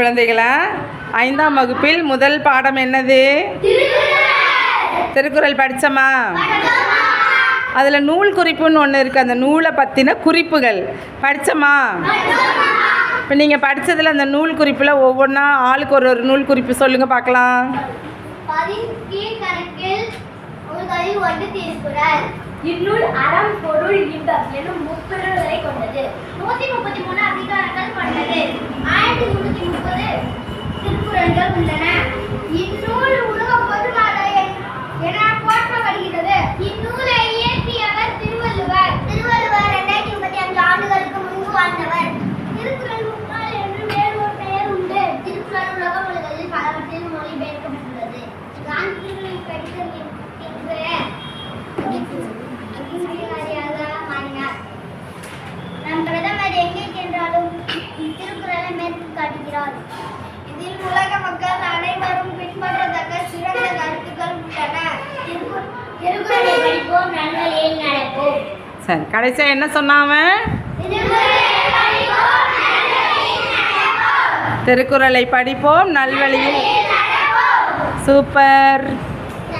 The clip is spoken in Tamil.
குழந்தைகளா? ஐந்தாம் வகுப்பில் முதல் பாடம் என்னது? திருக்குறள் படித்தமா அதில் நூல் குறிப்புன்னு ஒன்று இருக்குது அந்த நூலை பற்றின குறிப்புகள். படித்தமா இப்போ நீங்கள் படித்ததில் அந்த நூல் குறிப்பில் ஒவ்வொன்றா ஆளுக்கு ஒரு ஒரு நூல் குறிப்பு சொல்லுங்கள் பார்க்கலாம் இந்நூல் அறம் பொருள் இன்பம் எனும் முப்பொருள்களை கொண்டது. நூத்தி முப்பத்தி மூணு நம் பிரதமர் திருக்குறளை மேற்கு காட்டுகிறார் இதில் உலக மக்கள் அனைவரும் பின்பற்றத்தக்க சிறந்த கருத்துக்கள் உள்ளன திருக்குறளை படிப்போம் நடப்போம் சரி கடைசியா என்ன சொன்னாவன் திருக்குறளை படிப்போம் நல்வழியில். Super.